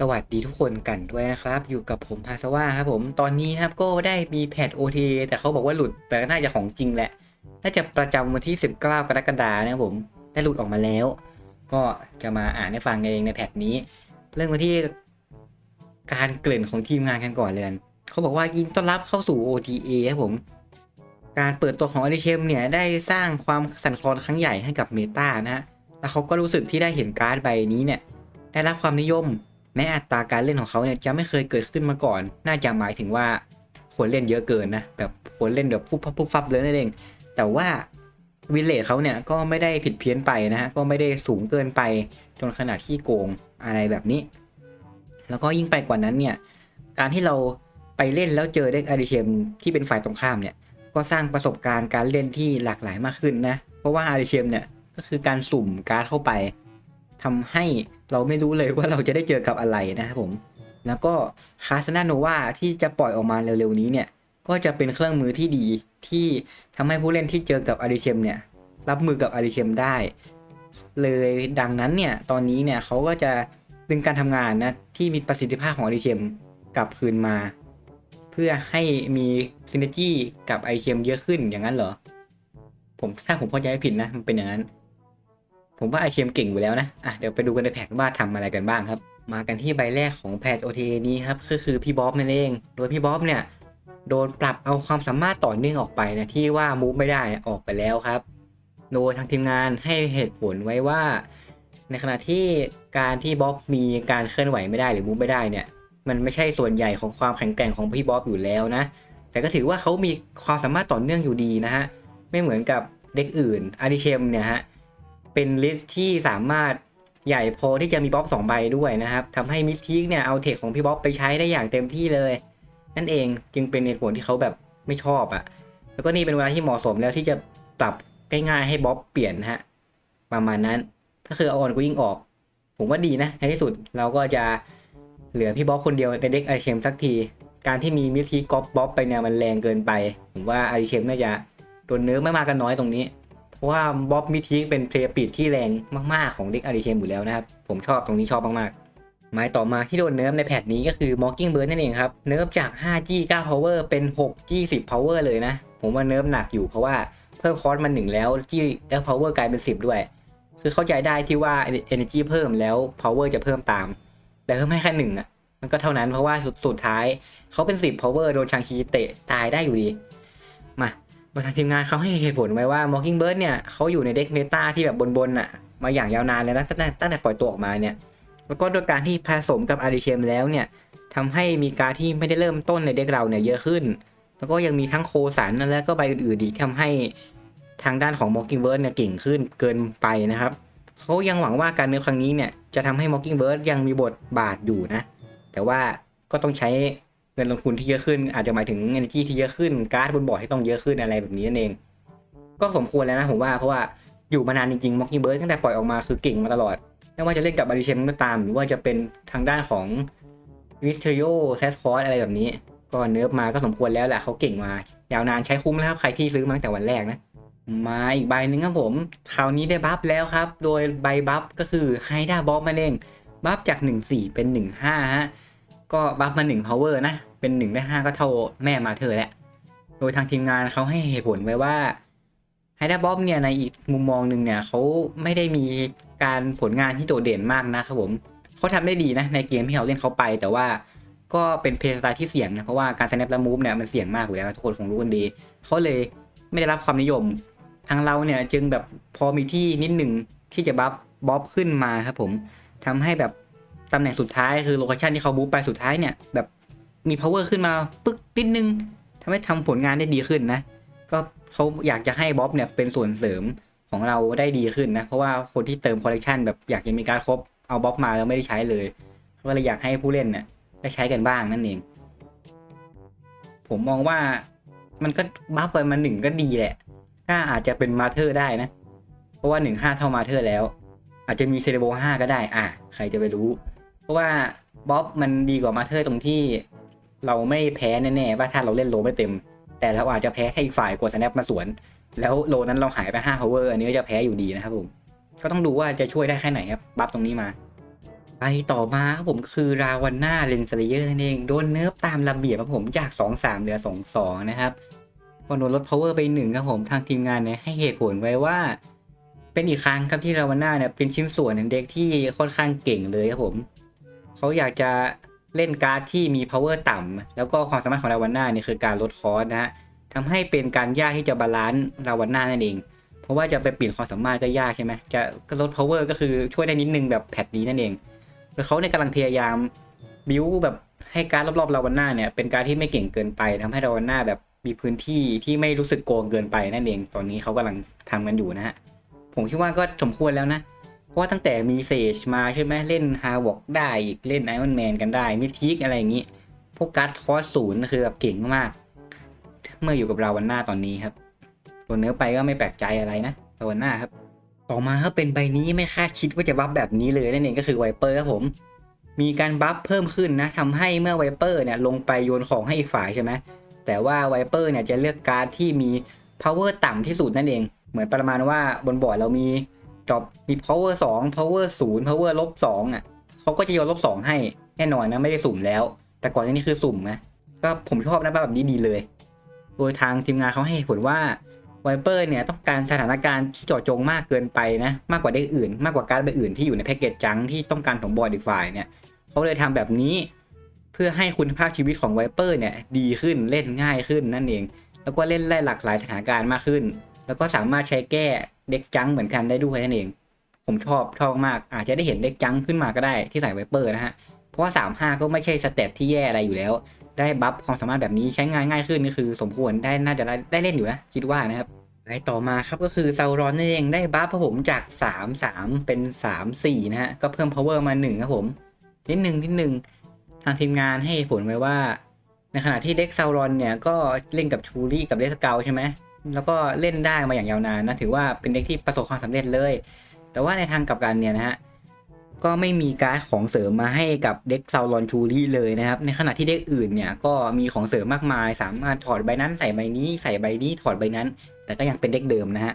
สวัสดีทุกคนกันด้วยนะครับ อยู่กับผมพาสว่าครับผมตอนนี้ครับก็ได้มีแพท OT แต่เขาบอกว่าหลุดแต่น่าจะของจริงแหละ น่าจะประจำวันที่ 19 กรกฎาคมนะครับผมได้หลุดออกมาแล้ว ก็จะมาอ่านให้ฟังเองในแพทนี้ เรื่องมาที่การเกริ่นของทีมงานกันก่อนเลยกันเขาบอกว่ายินต้อนรับเข้าสู่ OTA ครับผม การเปิดตัวของอลิเชมเนี่ยได้สร้างความสั่นคลอนครั้งใหญ่ให้กับเมตานะฮะแล้วเขาก็รู้สึกที่ได้เห็นการ์ดใบนี้เนี่ยได้รับความนิยม แม้อัตราการเล่นของเขาเนี่ยจะไม่เคยเกิดขึ้นมาก่อน น่าจะหมายถึงว่าคนเล่นเยอะเกินนะแบบคนเล่นแบบฟุบฟับฟุบฟับเลยนั่นเอง แต่ว่าวิลเลจเขาเนี่ยก็ไม่ได้ผิดเพี้ยนไปนะฮะก็ไม่ได้สูงเกินไปจนขนาดที่โกงอะไรแบบนี้ แล้วก็ยิ่งไปกว่านั้นเนี่ยการที่เราไปเล่นแล้วเจอเด็กอาริเชมที่เป็นฝ่ายตรงข้ามเนี่ยก็สร้างประสบการณ์การเล่นที่หลากหลายมากขึ้นนะเพราะว่าอาริเชมเนี่ยก็คือการสุ่มการ์ดเข้าไป ทำให้เราไม่รู้เลยว่าเราจะได้เจอกับอะไรนะครับผม แล้วก็คาสนาโนวาที่จะปล่อยออกมาเร็วๆนี้เนี่ย ก็จะเป็นเครื่องมือที่ดีที่ทำให้ผู้เล่นที่เจอกับอาริเชมเนี่ย รับมือกับอาริเชมได้ เลยดังนั้นเนี่ย ตอนนี้เนี่ยเขาก็จะดึงการทำงานนะที่มีประสิทธิภาพของอาริเชมกลับคืนมา เพื่อให้มีซินเนจีกับไอเชมเยอะขึ้นอย่างนั้นเหรอ ผมถ้าผมเข้าใจไม่ผิดนะมันเป็นอย่างนั้น ผมว่าไอเชมเก่งอยู่แล้วนะ อะเดี๋ยวไปดูกันในแพทว่าทำอะไรกันบ้างครับ มากันที่ใบแรกของแพท OTA นี้ครับก็คือพี่บ๊อบนั่นเอง โดยพี่บ๊อบเนี่ยโดนปรับเอาความสามารถต่อเนื่องออกไปนะที่ว่ามูฟไม่ได้ออกไปแล้วครับ โดยทางทีมงานให้เหตุผลไว้ว่า ในขณะที่การที่บ๊อบมีการเคลื่อนไหวไม่ได้หรือมูฟไม่ได้เนี่ย มันไม่ใช่ส่วนใหญ่ของความแข็งแกร่งของพี่บ๊อบอยู่แล้วนะ แต่ก็ถือว่าเขามีความสามารถต่อเนื่องอยู่ดีนะฮะ ไม่เหมือนกับเด็กอื่นอาริเชมเนี่ยฮะ เป็นลิสต์ที่สามารถใหญ่พอที่จะมีบ๊อบ2ใบด้วยนะครับทำให้มิสทีกเนี่ยเอาเทคของพี่บ๊อบไปใช้ได้อย่างเต็มที่เลย นั่นเองจึงเป็นเหตุผลที่เขาแบบไม่ชอบอะ่ะ แล้วก็นี่เป็นเวลาที่เหมาะสมแล้วที่จะปรับง่ายๆให้บ๊อบเปลี่ยนฮะประมาณนั้นถ้าคือเอาออนกูยิงออก ผมว่าดีนะในที่สุดเราก็จะเหลือพี่บ๊อบคนเดียวในเด็กอาริเชมสักที การที่มีมิสทีกก๊อปบ๊อบไปเนี่ยมันแรงเกินไป ผมว่าอาริเชมน่าจะโดนเนื้อไม่มากกันน้อยตรงนี้ ราะว่าบ๊อบมิทีเป็นเพลย์ปิดที่แรงมากๆของเด็กอาริเชมอยู่แล้วนะครับ ผมชอบตรงนี้ชอบมากๆไม้ต่อมาที่โดนเนิร์ฟในแพทนี้ก็คือ Mocking Bird นั่นเองครับ เนิร์ฟจาก 5G 9 power เป็น 6G 10 power เลยนะ ผมว่าเนิร์ฟหนักอยู่เพราะว่าเพิ่มคอสมันหนึ่งแล้ว G แล้ว power กลายเป็น 10 ด้วย คือเข้าใจได้ที่ว่า energy เพิ่มแล้ว power จะเพิ่มตาม แต่เพิ่มให้แค่หนึ่งอะมันก็เท่านั้นเพราะว่าสุดสุดท้ายเขาเป็น 10 power โดนชางชีเตะตายได้อยู่ดีมา ทางทีมงานเขาให้เหตุผลไว้ว่า Mockingbird เนี่ยเขาอยู่ในเด็กเมตาที่แบบบนๆอะ มาอย่างยาวนานแล้วนะตั้งแต่ตั้งแต่ปล่อยตัวออกมาเนี่ย แล้วก็โดยการที่ผสมกับอาริเชมแล้วเนี่ยทำให้มีการที่ไม่ได้เริ่มต้นในเด็กเราเนี่ยเยอะขึ้น แล้วก็ยังมีทั้งโคสันแล้วก็ใบอื่นๆอีกทำให้ทางด้านของ Mockingbird เนี่ยเก่งขึ้นเกินไปนะครับเขายังหวังว่าการเนื้อครั้งนี้เนี่ยจะทำให้ Mockingbird ยังมีบทบาทอยู่นะ แต่ว่าก็ต้องใช้ เงินลงทุนที่เยอะขึ้น อาจจะหมายถึง energy ที่เยอะขึ้นการ์ดบนบอร์ดที่ต้องเยอะขึ้นอะไรแบบนี้นั่นเอง ก็สมควรแล้วนะผมว่าเพราะว่าอยู่มานานจริงๆ Mockingbird ตั้งแต่ปล่อยออกมาคือเก่งมาตลอด ไม่ว่าจะเล่นกับอาริเชมก็ตาม หรือว่าจะเป็นทางด้านของวิสเทโ o แซสคอร์อะไรแบบนี้ ก็เนิร์ฟมาก็สมควรแล้วแหละเขาเก่งมา ยาวนานใช้คุ้มแล้วครับใครที่ซื้อมาตั้งแต่วันแรกนะมาอีกใบหนึ่งครับผม คราวนี้ได้บัฟแล้วครับ โดยใบบัฟก็คือไฮด้าบอบมาเองบัฟจาก 1-4 เป็น 1-5ฮะ ก็บัฟมา1 power นะ เป็น 1 ได้ 5 ก็เท่าแม่มาเธอแหละ โดยทางทีมงานเขาให้เหตุผลไว้ว่าไฮด้าบ๊อบเนี่ยในอีกมุมมองหนึ่งเนี่ยเขาไม่ได้มีการผลงานที่โดดเด่นมากนะครับผมเขาทำได้ดีนะในเกมที่เราเล่นเขาไป แต่ว่าก็เป็นเพลย์สไตล์ที่เสี่ยงนะเพราะว่าการ snap และ move เนี่ยมันเสี่ยงมากอยู่แล้วทุกคนคงรู้กันดีเขาเลยไม่ได้รับความนิยมทางเราเนี่ยจึงแบบพอมีที่นิดหนึ่งที่จะบัฟบ๊อบขึ้นมาครับผมทำให้แบบ ตำแหน่งสุดท้ายคือโลเคชันที่เขาบูฟไปสุดท้ายเนี่ย แบบมี power ขึ้นมาปึ๊กนิดนึงทำให้ทำผลงานได้ดีขึ้นนะ ก็เขาอยากจะให้บ๊อบเนี่ยเป็นส่วนเสริมของเราได้ดีขึ้นนะ เพราะว่าคนที่เติมคอลเลกชันแบบอยากจะมีการครบเอาบ๊อบมาแล้วไม่ได้ใช้เลยก็เลยอยากให้ผู้เล่นเนี่ยได้ใช้กันบ้างนั่นเอง ผมมองว่ามันก็บัฟไปมาหนึ่งก็ดีแหละถ้าอาจจะเป็นมาเธอร์ได้นะ เพราะว่าหนึ่งห้าเท่ามาเธอร์แล้ว อาจจะมีเซเลโบห้าก็ได้ อะ ใครจะไปรู้ เพราะว่าบ๊อบมันดีกว่ามาเธอร์ตรงที่ เราไม่แพ้แน่ๆว่าถ้าเราเล่นโลไม่เต็ม แต่เราอาจจะแพ้แค่อีกฝ่ายกดสแนปมาสวน แล้วโลนั้นเราหายไป5 power อันนี้ก็จะแพ้อยู่ดีนะครับผม ก็ต้องดูว่าจะช่วยได้แค่ไหนครับบัฟตรงนี้มาไปต่อมาครับผมคือราวันน่าเลนสเลเยอร์นั่นเอง โดนเนิร์ฟตามระเบียบครับผมจาก 2-3 เหลือ 2-2 นะครับก็โดนลด power ไปหนึ่งครับผมทางทีมงานเนี่ยให้เหตุผลไว้ว่า เป็นอีกครั้งครับที่ราวันน่าเนี่ยเป็นชิ้นส่วนในเด็กที่ค่อนข้างเก่งเลยครับผม เขาอยากจะเล่นการ์ดที่มี power ต่ำแล้วก็ความสามารถของราวันน่าเนี่ยคือการลดคอสนะฮะทำให้เป็นการยากที่จะบาลานซ์ราวันน่านั่นเอง เพราะว่าจะไปเปลี่ยนความสามารถก็ยากใช่ไหมจะลด power ก็คือช่วยได้นิดนึงแบบแพทนี้นั่นเองแล้วเขาเนี่ยกำลังพยายามบิวแบบให้การดรอบๆลาวันน่าเนี่ยเป็นการดที่ไม่เก่งเกินไปทำให้ลาวันน่าแบบมีพื้นที่ที่ไม่รู้สึกโกงเกินไปนั่นเอง ตอนนี้เขากำลังทำกันอยู่นะฮะผมคิดว่าก็สมควรแล้วนะ เพราะว่าตั้งแต่มีเซจมาใช่ไหมเล่นฮาวอกได้อีกเล่นไอออนแมนกันได้มิทิกอะไรอย่างนี้ พวกการ์ดคอสศูนย์คือแบบเก่งมาก เมื่ออยู่กับเราวันหน้าตอนนี้ครับตัวเนื้อไปก็ไม่แปลกใจอะไรนะตวันหน้าครับ ต่อมาครับเป็นใบนี้ไม่คาดคิดว่าจะบัฟแบบนี้เลยนั่นเองก็คือไวเปอร์ครับผม มีการบัฟเพิ่มขึ้นนะทำให้เมื่อไวเปอร์เนี่ยลงไปโยนของให้อีกฝ่ายใช่ไหมแต่ว่าไวเปอร์เนี่ยจะเลือกการ์ดที่มี power ต่ำที่สุดนั่นเอง เหมือนประมาณว่าบนบอร์ดเรามี ดรอปมี power 2 power 0 power ลบ2อะเขาก็จะโยนลบ2ให้แน่นอนนะไม่ได้สุ่มแล้ว แต่ก่อนหน้านี้คือสุ่มนะก็ผมชอบนะแบบนี้ดีเลย โดยทางทีมงานเขาให้เหตุผลว่าไวเปอร์เนี่ยต้องการสถานการณ์ที่เจาะจงมากเกินไปนะ มากกว่าเด็กอื่น มากกว่าการ์ดใบอื่นที่อยู่ในแพ็กเกจจังที่ต้องการของบอร์ดอีกฝ่ายเนี่ยเขาเลยทำแบบนี้ เพื่อให้คุณภาพชีวิตของไวเปอร์เนี่ยดีขึ้นเล่นง่ายขึ้นนั่นเอง แล้วก็เล่นได้หลากหลายสถานการณ์มากขึ้น แล้วก็สามารถใช้แก้เด็กจังเหมือนกันได้ด้วยนั่นเอง ผมชอบชอบมาก อาจจะได้เห็นเด็กจังขึ้นมาก็ได้ที่ใส่ไวเปอร์นะฮะ เพราะว่า 3-5 ก็ไม่ใช่สเต็ปที่แย่อะไรอยู่แล้ว ได้บัฟความสามารถแบบนี้ใช้งานง่ายขึ้นก็คือ สมควรได้น่าจะได้ได้เล่นอยู่นะคิดว่านะครับไปต่อมาครับก็คือซารอนนั่นเองได้บัฟครับผมจาก 3 3 เป็น 3 4 นะฮะ ก็เพิ่ม power มา 1 ครับผมนิดหนึ่งนิดหนึ่งทางทีมงานให้ผลไว้ว่า ในขณะที่เด็กซารอนเนี่ย ก็เล่นกับชูรี่กับเลสเกลใช่ไหม แล้วก็เล่นได้มาอย่างยาวนานนะถือว่าเป็นเด็กที่ประสบความสำเร็จเลย แต่ว่าในทางกลับกันเนี่ยนะฮะก็ไม่มีการ์ดของเสริมมาให้กับเด็กซาวลอนชูรี่เลยนะครับ ในขณะที่เด็กอื่นเนี่ยก็มีของเสริมมากมาย สามารถถอดใบนั้นใส่ใบนี้ใส่ใบนี้ถอดใบนั้น แต่ก็ยังเป็นเด็กเดิมนะฮะ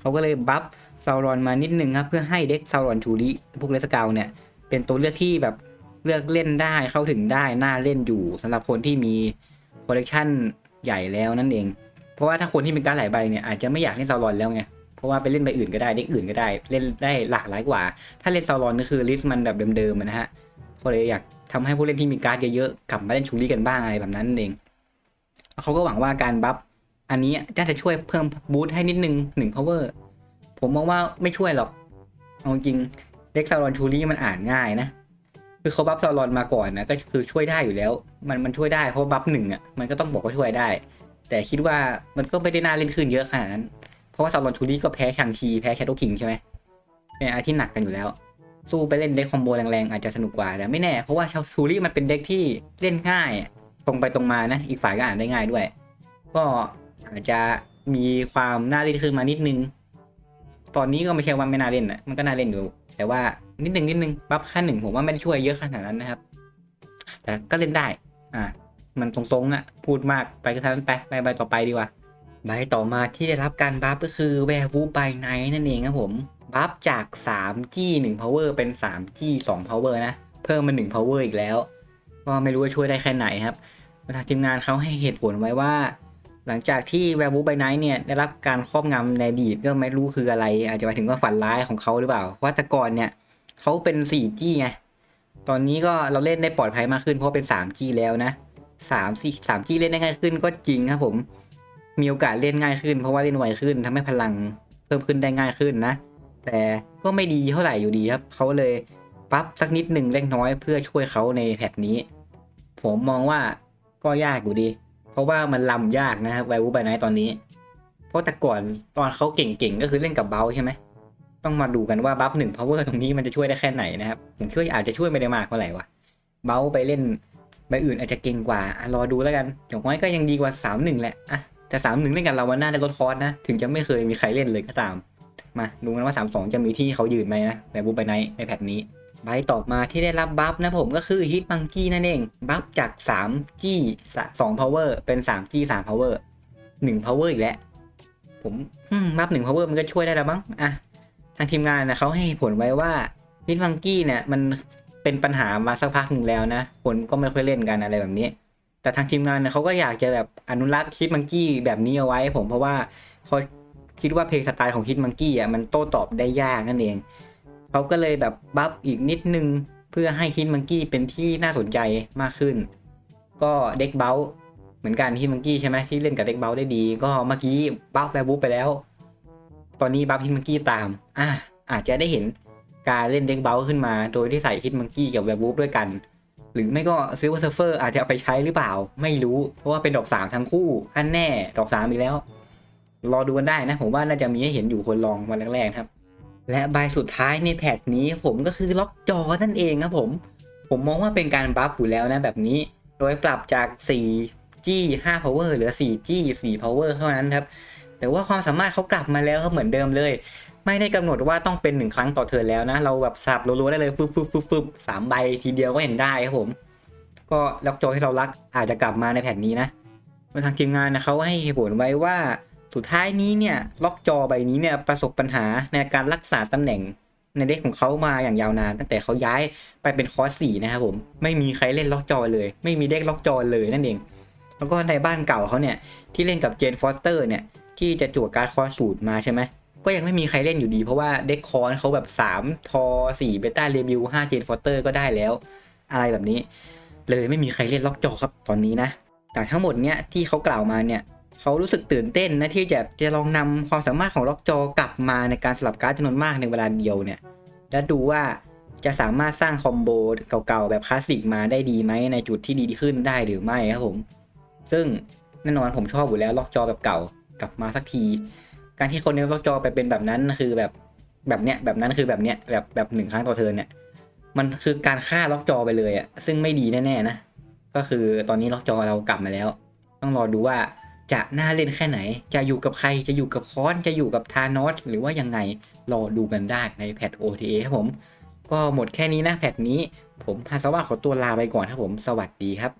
เขาก็เลยบัฟซาวลอนมานิดนึงครับเพื่อให้เด็กซาวลอนชูรี่พวกเลสเกลเนี่ยเป็นตัวเลือกที่แบบเลือกเล่นได้เข้าถึงได้น่าเล่นอยู่สำหรับคนที่มีคอลเลกชันใหญ่แล้วนั่นเอง ราะว่าถ้าคนที่มีการหลายใบเนี่ยอาจจะไม่อยากเล่นซาวลอนแล้วไงเพราะว่าไปเล่นใบอื่นก็ได้เด็กอื่นก็ได้ เล่นได้หลากหลายกว่า ถ้าเล่นซาวรอนก็คือลิสต์มันแบบเดิมๆนะฮะก็เลยอยากทำให้ผู้เล่นที่มีการ์ดเยอะๆกลับมาเล่นชูรี่กันบ้างอะไรแบบนั้นเองเขาก็หวังว่าการบัฟอันนี้น่าจะช่วยเพิ่มบูทให้นิดนึงหนึ่ง power ผมมองว่าไม่ช่วยหรอกเอาจริงเด็กซาวรอนชูรี่มันอ่านง่ายนะ คือเขาบัฟซาวรอนมาก่อนนะก็คือช่วยได้อยู่แล้ว มันมันช่วยได้เพราะบัฟหนึ่งอะมันก็ต้องบอกว่าช่วยได้ แต่คิดว่ามันก็ไม่ได้น่าเล่นขึ้นเยอะขนาดนั้น เพราะว่าซาลอนชูรี่ก็แพ้ชังชีแพ้แชโดว์คิงใช่ไหมเป็นอะไรที่หนักกันอยู่แล้ว สู้ไปเล่นเด็กคอมโบแรงๆอาจจะสนุกกว่าแต่ไม่แน่เพราะว่าชาชูรี่มันเป็นเด็กที่เล่นง่าย ตรงไปตรงมานะ อีกฝ่ายก็อ่านได้ง่ายด้วย ก็อาจจะมีความน่าเล่นขึ้นมานิดนึง ตอนนี้ก็ไม่ใช่ว่าไม่น่าเล่นนะมันก็น่าเล่นอยู่ แต่ว่านิดนึงนิดนึงบัฟขั้นหนึ่งผมว่าไม่ได้ช่วยเยอะขนาดนั้นนะครับ แต่ก็เล่นได้ อ่า มันตรงๆอะ พูดมากไปก็ท่านั้นไปไปใบต่อไปดีกว่า ใบต่อมาที่ได้รับการบัฟก็คือแวร์วูไปไนนั่นเองครับผม บัฟจาก 3G 1 power เป็น 3G 2 power นะ เพิ่มมา1 power อีกแล้ว ก็ไม่รู้ว่าช่วยได้แค่ไหนครับทางทีมงานเขาให้เหตุผลไว้ว่า หลังจากที่แวร์วูไปไนท์เนี่ยได้รับการครอบงำในอดีตก็ไม่รู้คืออะไร อาจจะหมายถึงว่าฝันร้ายของเขาหรือเปล่าเพราะแต่ก่อนเนี่ยเขาเป็น 4G ไงตอนนี้ก็เราเล่นได้ปลอดภัยมากขึ้นเพราะเป็น 3G แล้วนะ 3 4 3G เล่นได้ง่ายขึ้นก็จริงครับผม มีโอกาสเล่นง่ายขึ้น เพราะว่าเล่นไวขึ้นทำให้พลังเพิ่มขึ้นได้ง่ายขึ้นนะ แต่ก็ไม่ดีเท่าไหร่อยู่ดีครับเขาเลยปรับสักนิดหนึ่งเล็กน้อยเพื่อช่วยเขาในแพทนี้ ผมมองว่าก็ยากอยู่ดี เพราะว่ามันลำยากนะครับไววูบไบไนตอนนี้ เพราะแต่ก่อนตอนเขาเก่งๆก็คือเล่นกับเบลใช่ไหมต้องมาดูกันว่าบัฟหนึ่ง power ตรงนี้มันจะช่วยได้แค่ไหนนะครับ ผมคิดว่าอาจจะช่วยไม่ได้มากเท่าไหร่วะเบลไปเล่น ใบอื่นอาจจะเก่งกว่าอรอดูแล้วกันอย่างน้อยก็ยังดีกว่า 3 1 แหละอะแต่สามหนึ่งเล่นกันเราวันหน้าได้ลดคอร์สนะ ถึงจะไม่เคยมีใครเล่นเลยก็ตาม มาดูกันว่า 3 2 จะมีที่เขายืนไหมนะแบบบูไปไนในแพทนี้ ใบต่อมาที่ได้รับบัฟนะผมก็คือฮิตมังกี้นั่นเอง บัฟจาก 3G 2 power เป็น 3G 3 power 1 power อีกแล้ว ผมบัฟ1 power มันก็ช่วยได้แล้วมั้งอะทางทีมงานนะเขาให้ผลไว้ว่าฮิตมังกี้เนี่ยมัน เป็นปัญหามาสักพักหนึ่งแล้วนะคนก็ไม่ค่อยเล่นกันอะไรแบบนี้ แต่ทางทีมงานเนี่ยเขาก็อยากจะแบบอนุรักษ์ฮิตมังกี้แบบนี้เอาไว้ผมเพราะว่าเขาคิดว่าเพลงสไตล์ของฮิตมังกี้อะมันโต้ตอบได้ยากนั่นเองเขาก็เลยแบบบัฟอีกนิดนึงเพื่อให้ฮิตมังกี้เป็นที่น่าสนใจมากขึ้น ก็เด็กเบลเหมือนกันฮิตมังกี้ใช่ไหมที่เล่นกับเด็กเบลได้ดี ก็เมื่อกี้บัฟแวร์บูไปแล้ว ตอนนี้บัฟฮิตมังกี้ตามอะอาจจะได้เห็น การเล่นเด็กเบลขึ้นมา โดยที่ใส่ฮิตมังกี้กับแวร์บูด้วยกัน หรือไม่ก็ซิลเวอร์เซฟเฟอร์อาจจะเอาไปใช้หรือเปล่า ไม่รู้ เพราะว่าเป็นดอกสามทั้งคู่ อันแน่ดอกสามอีกแล้ว รอดูกันได้นะ ผมว่าน่าจะมีให้เห็นอยู่คนลองวันแรกๆครับ และใบสุดท้ายในแพทนี้ผมก็คือล็อกจอนั่นเองครับผม ผมมองว่าเป็นการบัฟอยู่แล้วนะแบบนี้ โดยปรับจาก 4G 5 power เหลือ 4G 4 power เท่านั้นครับแต่ว่าความสามารถเขากลับมาแล้วครับเหมือนเดิมเลย ไม่ได้กำหนดว่าต้องเป็นหนึ่งครั้งต่อเทินแล้วนะ เราแบบสับรัวๆได้เลยฟึบฟึบฟึบฟึบสามใบทีเดียวก็ยังได้ครับผม ก็ล็อกจอที่เรารักอาจจะกลับมาในแผ่นนี้นะทางทีมงานนะเขาให้เหตุผลไว้ว่าสุดท้ายนี้เนี่ยล็อกจอใบนี้เนี่ยประสบปัญหาในการรักษาตำแหน่งในเด็กของเขามาอย่างยาวนาน ตั้งแต่เขาย้ายไปเป็นคอร์สสี่นะครับผมไม่มีใครเล่นล็อกจอเลย ไม่มีเด็กล็อกจอเลยนั่นเอง แล้วก็ในบ้านเก่าเขาเนี่ยที่เล่นกับเจนฟอสเตอร์เนี่ยที่จะจวดการคอร์สสูตรมาใช่ไหม ก็ยังไม่มีใครเล่นอยู่ดี เพราะว่าเด็กคอนเขาแบบ 3 ทอ 4 เบต้าเรบิว5เจนฟอร์เตอร์ก็ได้แล้ว อะไรแบบนี้ เลยไม่มีใครเล่นล็อกจอครับตอนนี้นะแต่ทั้งหมดเนี้ยที่เขากล่าวมาเนี่ยเขารู้สึกตื่นเต้นนะที่จะจะลองนำความสามารถของล็อกจอกลับมาในการสลับการ์ดจำนวนมากในเวลาเดียวเนี่ยและดูว่าจะสามารถสร้างคอมโบเก่าๆ แบบคลาสสิกมาได้ดีไหมในจุดที่ดีขึ้นได้หรือไม่ครับผม ซึ่งแน่นอนผมชอบอยู่แล้วล็อกจอแบบเก่ากลับมาสักที การที่คนเนี้ล็อกจอไปเป็นแบบนั้นคือแบบแบบเนี้ยแบบนั้นคือแบบเนี้ยแบบแบบหนึ่งครั้งต่อเทินเนี่ย มันคือการฆ่าล็อกจอไปเลยอะซึ่งไม่ดีแน่ๆนะก็คือตอนนี้ล็อกจอเรากลับมาแล้ว ต้องรอดูว่าจะน่าเล่นแค่ไหน จะอยู่กับใครจะอยู่กับคอนจะอยู่กับทานอสหรือว่ายังไงรอดูกันได้ในแพท OTA ครับผม ก็หมดแค่นี้นะแพทนี้ ผมพาสว่าขอตัวลาไปก่อนครับผม สวัสดีครับ